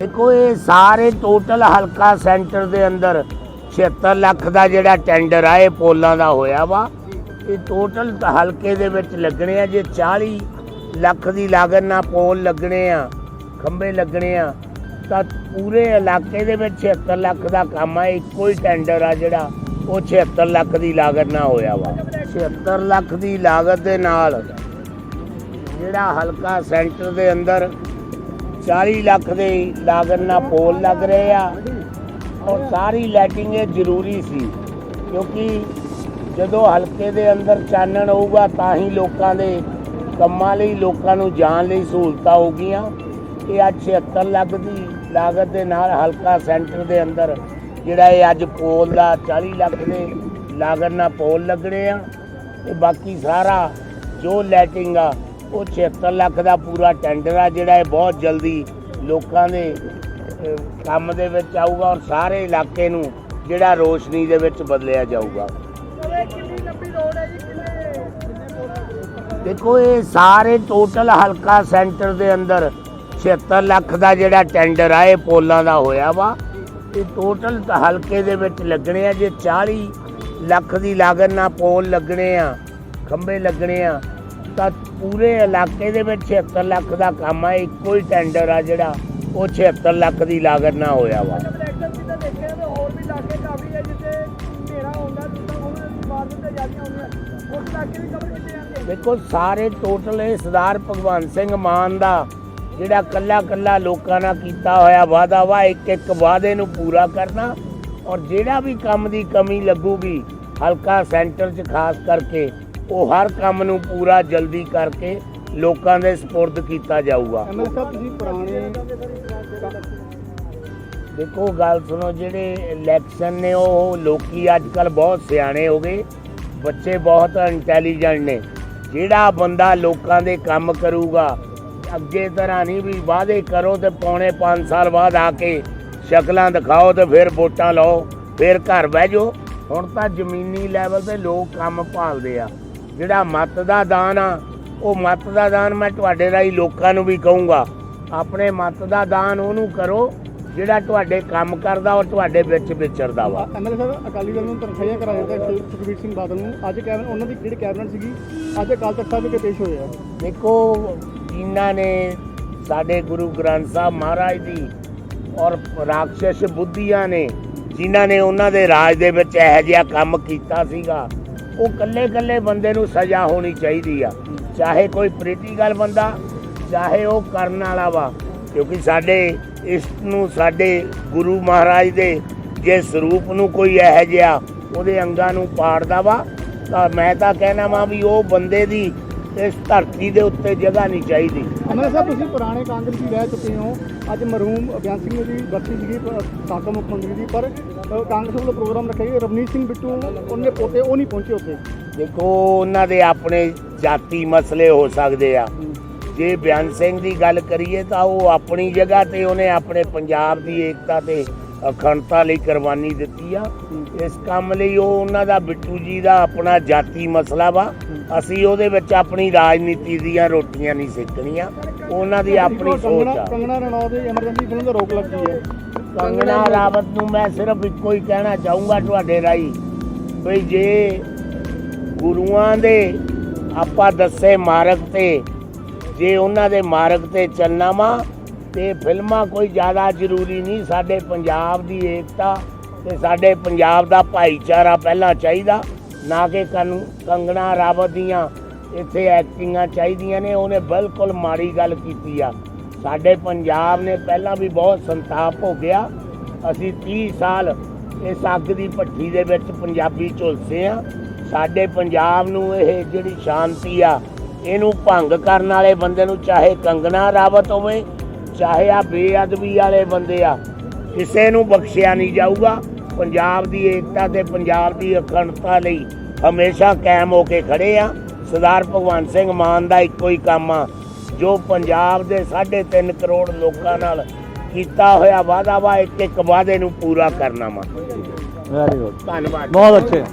ਦੇਖੋ ਇਹ ਸਾਰੇ ਟੋਟਲ ਹਲਕਾ ਸੈਂਟਰ ਦੇ ਅੰਦਰ 76 ਲੱਖ ਦਾ ਜਿਹੜਾ ਟੈਂਡਰ ਆ, ਇਹ ਪੋਲਾਂ ਦਾ ਹੋਇਆ ਵਾ। ਇਹ ਟੋਟਲ ਹਲਕੇ ਦੇ ਵਿੱਚ ਲੱਗਣੇ ਆ, ਜੇ 40 ਲੱਖ ਦੀ ਲਾਗਤ ਨਾਲ ਪੋਲ ਲੱਗਣੇ ਆ, ਖੰਭੇ ਲੱਗਣੇ ਆ, ਤਾਂ ਪੂਰੇ ਇਲਾਕੇ ਦੇ ਵਿੱਚ 76 ਲੱਖ ਦਾ ਕੰਮ ਆ, ਇੱਕੋ ਹੀ ਟੈਂਡਰ ਆ ਜਿਹੜਾ, ਉਹ 76 ਲੱਖ ਦੀ ਲਾਗਤ ਨਾਲ ਹੋਇਆ ਵਾ। 76 ਲੱਖ ਦੀ ਲਾਗਤ ਦੇ ਨਾਲ ਜਿਹੜਾ ਹਲਕਾ ਸੈਂਟਰ ਦੇ ਅੰਦਰ 40 ਲੱਖ ਦੇ ਲਾਗਤ ਨਾਲ ਪੋਲ ਲੱਗ ਰਹੇ ਆ। ਔਰ ਸਾਰੀ ਲਾਈਟਿੰਗ ਇਹ ਜ਼ਰੂਰੀ ਸੀ, ਕਿਉਂਕਿ ਜਦੋਂ ਹਲਕੇ ਦੇ ਅੰਦਰ ਚਾਨਣ ਹੋਊਗਾ ਤਾਂ ਹੀ ਲੋਕਾਂ ਦੇ ਕੰਮਾਂ ਲਈ, ਲੋਕਾਂ ਨੂੰ ਜਾਣ ਲਈ ਸਹੂਲਤਾਂ ਹੋਗੀਆਂ ਇਹ ਅੱਜ 76 ਲੱਖ ਦੀ ਲਾਗਤ ਦੇ ਨਾਲ ਹਲਕਾ ਸੈਂਟਰ ਦੇ ਅੰਦਰ ਜਿਹੜਾ ਇਹ ਅੱਜ ਪੋਲ ਦਾ 40 ਲੱਖ ਦੇ ਲਾਗਤ ਨਾਲ ਪੋਲ ਲੱਗਣੇ ਆ। ਤੇ ਬਾਕੀ ਸਾਰਾ ਜੋ ਲਾਈਟਿੰਗ ਆ ਉਹ 76 ਲੱਖ ਦਾ ਪੂਰਾ ਟੈਂਡਰ ਆ ਜਿਹੜਾ ਇਹ ਬਹੁਤ ਜਲਦੀ ਲੋਕਾਂ ਦੇ ਕੰਮ ਦੇ ਵਿੱਚ ਆਊਗਾ ਔਰ ਸਾਰੇ ਇਲਾਕੇ ਨੂੰ ਜਿਹੜਾ ਰੋਸ਼ਨੀ ਦੇ ਵਿੱਚ ਬਦਲਿਆ ਜਾਊਗਾ। ਦੇਖੋ, ਇਹ ਸਾਰੇ ਟੋਟਲ ਹਲਕਾ ਸੈਂਟਰ ਦੇ ਅੰਦਰ 76 ਲੱਖ ਦਾ ਜਿਹੜਾ ਟੈਂਡਰ ਆ, ਇਹ ਪੋਲਾਂ ਦਾ ਹੋਇਆ ਵਾ। ਇਹ ਟੋਟਲ ਹਲਕੇ ਦੇ ਵਿੱਚ ਲੱਗਣੇ ਆ, ਜੇ 40 ਲੱਖ ਦੀ ਲਾਗਤ ਨਾਲ ਪੋਲ ਲੱਗਣੇ ਆ, ਖੰਭੇ ਲੱਗਣੇ ਆ ਤਾਂ ਪੂਰੇ ਇਲਾਕੇ ਦੇ ਵਿੱਚ 76 ਲੱਖ ਦਾ ਕੰਮ ਆ ਇੱਕੋ ਹੀ ਟੈਂਡਰ ਆ ਜਿਹੜਾ ਉਹ 76 ਲੱਖ ਦੀ ਲਾਗਤ ਨਾਲ ਹੋਇਆ ਵਾ। ਦੇਖੋ ਸਾਰੇ ਟੋਟਲ ਇਹ ਸਰਦਾਰ ਭਗਵੰਤ ਸਿੰਘ ਮਾਨ ਦਾ ਜਿਹੜਾ ਕੱਲਾ ਕੱਲਾ ਲੋਕਾਂ ਨਾਲ ਕੀਤਾ ਹੋਇਆ ਵਾਅਦਾ ਵਾ ਇੱਕ ਇੱਕ ਵਾਅਦੇ ਨੂੰ ਪੂਰਾ ਕਰਨਾ ਔਰ ਜਿਹੜਾ ਵੀ ਕੰਮ ਦੀ ਕਮੀ ਲੱਗੂਗੀ ਹਲਕਾ ਸੈਂਟਰ 'ਚ ਖਾਸ ਕਰਕੇ ਉਹ ਹਰ ਕੰਮ ਨੂੰ ਪੂਰਾ ਜਲਦੀ ਕਰਕੇ ਲੋਕਾਂ ਦੇ ਸਪੁਰਦ ਕੀਤਾ ਜਾਊਗਾ। ਐਮਐਲ ਸਾਹਿਬ ਤੁਸੀਂ ਪੁਰਾਣੇ ਦੇਖੋ ਗੱਲ ਸੁਣੋ ਜਿਹੜੇ ਇਲੈਕਸ਼ਨ ਨੇ ਉਹ ਲੋਕੀ ਅੱਜ ਕੱਲ ਬਹੁਤ ਸਿਆਣੇ ਹੋ ਗਏ। ਬੱਚੇ ਬਹੁਤ ਇੰਟੈਲੀਜੈਂਟ ਨੇ। ਜਿਹੜਾ ਬੰਦਾ ਲੋਕਾਂ ਦੇ ਕੰਮ ਕਰੂਗਾ ਅੱਗੇ ਤਰ੍ਹਾਂ ਨਹੀਂ ਵੀ ਵਾਅਦੇ ਕਰੋ ਤੇ ਪੌਣੇ 5 ਸਾਲ ਬਾਅਦ ਆ ਕੇ ਸ਼ਕਲਾਂ ਦਿਖਾਓ ਤੇ ਫਿਰ ਵੋਟਾਂ ਲਓ ਫਿਰ ਘਰ ਬਹਿ ਜਾਓ। ਹੁਣ ਤਾਂ ਜ਼ਮੀਨੀ ਲੈਵਲ ਤੇ ਲੋਕ ਕੰਮ ਭਾਲਦੇ ਆ। ਜਿਹੜਾ ਮਤ ਦਾ ਦਾਨ ਆ ਉਹ ਮਤ ਦਾ ਦਾਨ ਮੈਂ ਤੁਹਾਡੇ ਰਾਹੀਂ ਲੋਕਾਂ ਨੂੰ ਵੀ ਕਹੂੰਗਾ। ਆਪਣੇ ਮਤ ਦਾ ਦਾਨ ਉਹਨੂੰ ਕਰੋ ਜਿਹੜਾ ਤੁਹਾਡੇ ਕੰਮ ਕਰਦਾ ਔਰ ਤੁਹਾਡੇ ਵਿੱਚ ਵਿਚਰਦਾ ਵਾ। ਐਮਐਲ ਸਾਹਿਬ ਅਕਾਲੀ ਦਲ ਨੂੰ ਤਰਖਾਈਆਂ ਕਰਾ ਦਿੱਤਾ ਸੁਖਬੀਰ ਸਿੰਘ ਬਾਦਲ ਨੂੰ। ਅੱਜ ਕੈਬਨਿਟ ਉਹਨਾਂ ਦੀ ਜਿਹੜੀ ਕੈਬਨਿਟ ਸੀਗੀ ਅੱਜ ਅਕਾਲ ਤਖਤ ਸਾਹਿਬ ਵਿਖੇ ਪੇਸ਼ ਹੋਏ ਆ। ਦੇਖੋ ਜਿਨ੍ਹਾਂ ਨੇ ਸਾਡੇ ਗੁਰੂ ਗ੍ਰੰਥ ਸਾਹਿਬ ਮਹਾਰਾਜ ਦੀ ਔਰ ਰਾਖਸ਼ ਬੁੱਧੀਆਂ ਨੇ ਜਿਨ੍ਹਾਂ ਨੇ ਉਹਨਾਂ ਦੇ ਰਾਜ ਦੇ ਵਿੱਚ ਇਹੋ ਜਿਹਾ ਕੰਮ ਕੀਤਾ ਸੀਗਾ। ਉਹ ਕੱਲੇ ਕੱਲੇ ਬੰਦੇ ਨੂੰ ਸਜ਼ਾ ਹੋਣੀ ਚਾਹੀਦੀ ਆ। ਚਾਹੇ ਕੋਈ ਪੋਲੀਟੀਕਲ ਬੰਦਾ, ਚਾਹੇ ਉਹ ਕਰਨ ਵਾਲਾ ਵਾ, ਕਿਉਂਕਿ ਸਾਡੇ ਇਸ ਨੂੰ ਸਾਡੇ ਗੁਰੂ ਮਹਾਰਾਜ ਦੇ ਜੇ ਸਰੂਪ ਨੂੰ ਕੋਈ ਇਹੋ ਜਿਹਾ ਉਹਦੇ ਅੰਗਾਂ ਨੂੰ ਪਾੜਦਾ ਵਾ, ਤਾਂ ਮੈਂ ਤਾਂ ਕਹਿਣਾ ਵਾਂ ਵੀ ਉਹ ਬੰਦੇ ਦੀ ਇਸ ਧਰਤੀ ਦੇ ਉੱਤੇ ਜਗ੍ਹਾ ਨਹੀਂ ਚਾਹੀਦੀ। ਐਮਐਲ ਸਾਹਿਬ ਤੁਸੀਂ ਪੁਰਾਣੇ ਕਾਂਗਰਸੀ ਰਹਿ ਚੁੱਕੇ ਹੋ। ਅੱਜ ਮਰਹੂਮ ਬਿਆਨ ਸਿੰਘ ਦੀ ਬਰਸੀ ਸੀਗੀ ਸਾਬਕਾ ਮੁੱਖ ਮੰਤਰੀ ਦੀ ਪਰ ਕਾਂਗਰਸ ਵੱਲੋਂ ਪ੍ਰੋਗਰਾਮ ਰੱਖਿਆ ਗਿਆ। ਰਵਨੀਤ ਸਿੰਘ ਬਿੱਟੂ ਉਹਨੇ ਪੋਤੇ ਉਹ ਨਹੀਂ ਪਹੁੰਚੇ ਉੱਥੇ। ਦੇਖੋ ਉਹਨਾਂ ਦੇ ਆਪਣੇ ਜਾਤੀ ਮਸਲੇ ਹੋ ਸਕਦੇ ਆ। ਜੇ ਬਿਆਨ ਸਿੰਘ ਦੀ ਗੱਲ ਕਰੀਏ ਤਾਂ ਉਹ ਆਪਣੀ ਜਗ੍ਹਾ ਤੇ ਉਹਨੇ ਆਪਣੇ ਪੰਜਾਬ ਦੀ ਏਕਤਾ ਤੇ ਅਖੰਡਤਾ ਲਈ ਕੁਰਬਾਨੀ ਦਿੱਤੀ ਆ। ਇਸ ਕੰਮ ਲਈ ਉਹ ਉਹਨਾਂ ਦਾ ਬਿੱਟੂ ਜੀ ਦਾ ਆਪਣਾ ਜਾਤੀ ਮਸਲਾ ਵਾ। ਅਸੀਂ ਉਹਦੇ ਵਿੱਚ ਆਪਣੀ ਰਾਜਨੀਤੀ ਦੀਆਂ ਰੋਟੀਆਂ ਨਹੀਂ ਸੇਕਣੀਆਂ। ਉਹਨਾਂ ਦੀ ਆਪਣੀ ਸੋਚ ਆ। ਕੰਗਣਾ ਰਣੌਤ ਦੇ ਐਮਰਜੈਂਸੀ ਫਿਲਮ ਦਾ ਰੋਕ ਲੱਗੀ ਹੈ। ਕੰਗਣਾ ਰਾਵਤ ਨੂੰ ਮੈਂ ਸਿਰਫ ਇੱਕੋ ਹੀ ਕਹਿਣਾ ਚਾਹੂੰਗਾ ਤੁਹਾਡੇ ਰਾਹੀਂ ਵੀ ਜੇ ਗੁਰੂਆਂ ਦੇ ਆਪਾਂ ਦੱਸੇ ਮਾਰਗ ਤੇ ਜੇ ਉਹਨਾਂ ਦੇ ਮਾਰਗ ਤੇ ਚੱਲਣਾ ਵਾ ਤੇ ਫਿਲਮਾਂ ਕੋਈ ਜ਼ਿਆਦਾ ਜ਼ਰੂਰੀ ਨਹੀਂ, ਸਾਡੇ ਪੰਜਾਬ ਦੀ ਏਕਤਾ ਤੇ ਸਾਡੇ ਪੰਜਾਬ ਦਾ ਭਾਈਚਾਰਾ ਪਹਿਲਾਂ ਚਾਹੀਦਾ, ਨਾ ਕਿ ਕੰ- ਕੰਗਣਾ ਰਾਵਤ ਦੀਆਂ ਇੱਥੇ ਐਕਟਿੰਗਾਂ ਚਾਹੀਦੀਆਂ ਨੇ, ਉਹਨੇ ਬਿਲਕੁਲ ਮਾੜੀ ਗੱਲ ਕੀਤੀ ਆ। ਸਾਡੇ ਪੰਜਾਬ ਨੇ ਪਹਿਲਾਂ ਵੀ ਬਹੁਤ ਸੰਤਾਪ ਹੋ ਗਿਆ। ਅਸੀਂ 30 ਸਾਲ ਇਸ ਅੱਗ ਦੀ ਭੱਠੀ ਦੇ ਵਿੱਚ ਪੰਜਾਬੀ ਝੁਲਸੇ ਆ। ਸਾਡੇ ਪੰਜਾਬ ਨੂੰ ਇਹ ਜਿਹੜੀ ਸ਼ਾਂਤੀ ਆ, ਇਹਨੂੰ ਭੰਗ ਕਰਨ ਵਾਲੇ ਬੰਦੇ ਨੂੰ ਚਾਹੇ ਕੰਗਣਾ ਰਾਵਤ ਹੋਵੇ ਚਾਹੇ ਆ ਬੇਅਦਬੀ ਵਾਲੇ ਬੰਦੇ ਆ ਕਿਸੇ ਨੂੰ ਬਖਸ਼ਿਆ ਨਹੀਂ ਜਾਊਗਾ। ਪੰਜਾਬ ਦੀ ਏਕਤਾ ਤੇ ਪੰਜਾਬ ਦੀ ਅਖੰਡਤਾ ਲਈ ਹਮੇਸ਼ਾ ਕਾਇਮ ਹੋ ਕੇ ਖੜੇ ਆ। ਸਰਦਾਰ ਭਗਵੰਤ ਸਿੰਘ ਮਾਨ ਦਾ ਇੱਕੋ ਹੀ ਕੰਮ ਆ ਜੋ ਪੰਜਾਬ ਦੇ 3.5 ਕਰੋੜ ਲੋਕਾਂ ਨਾਲ ਕੀਤਾ ਹੋਇਆ ਵਾਅਦਾ ਵਾ ਇੱਕ ਇੱਕ ਵਾਅਦੇ ਨੂੰ ਪੂਰਾ ਕਰਨਾ ਵਾ। ਵੈਰੀ ਗੁੱਡ ਧੰਨਵਾਦ। ਬਹੁਤ ਅੱਛੇ।